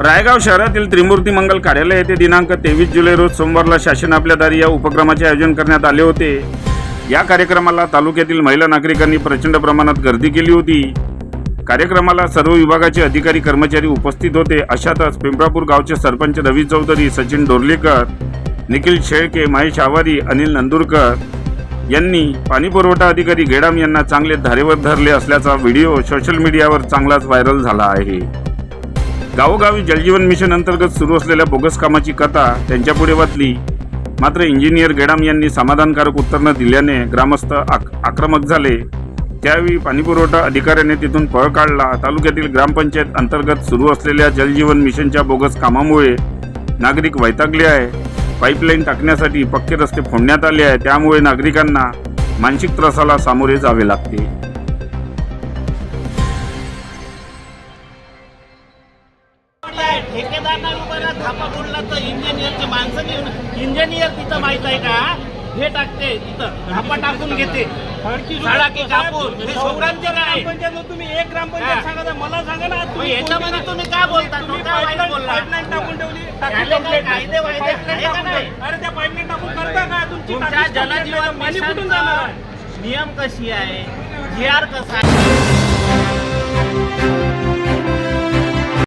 रायगाव शहरातील त्रिमूर्ती मंगल कार्यालय येथे दिनांक तेवीस जुलै रोज सोमवारला शासन आपल्या दारी या उपक्रमाचे आयोजन करण्यात आले होते. या कार्यक्रमाला तालुक्यातील महिला नागरिकांनी प्रचंड प्रमाणात गर्दी केली होती. कार्यक्रमाला सर्व विभागाचे अधिकारी कर्मचारी उपस्थित होते. अशातच पिंपरापूर गावचे सरपंच रवी चौधरी सचिन डोरलेकर निखिल शेळके महेश आवारी अनिल नंदुरकर यांनी पाणीपुरवठा अधिकारी गेडाम यांना चांगले धारेवर धरले असल्याचा व्हिडिओ सोशल मीडियावर चांगलाच व्हायरल झाला आहे. गावोगावी जलजीवन मिशन अंतर्गत सुरू असलेल्या बोगस कामाची कथा त्यांच्यापुढे वाचली. मात्र इंजिनियर गेडाम यांनी समाधानकारक उत्तर न दिल्याने ग्रामस्थ आक आक्रमक झाले. त्यावेळी पाणीपुरवठा अधिकाऱ्याने तिथून पळ काढला. तालुक्यातील ग्रामपंचायत अंतर्गत सुरू असलेल्या जलजीवन मिशनच्या बोगस कामामुळे नागरिक वैतागले आहे. पाईपलाईन टाकण्यासाठी पक्के रस्ते फोडण्यात आले आहे. त्यामुळे नागरिकांना मानसिक त्रासाला सामोरे जावे लागते. ठेकेदार नाही उभा राहत थापा बोलला तर इंजिनियरची माणसं घेऊन इंजिनियर तिथं माहीत आहे का? हे टाकते तिथं धापा टाकून घेते. झाडा की कापून हे शोभरांचे काय ग्रामपंचायत तुम्ही एक ग्रामपंचायत. सांगा मला सांगा ना याच्यामध्ये तुम्ही काय बोलता? पाईपलाईन टाकून ठेवली. कायदे का. अरे त्या पाईपलाईन टाकून करता तुमच्या जलजीवन पाणी कुठून जाणार? मिशनचा नियम कशी आहे? जी आर कसा आहे?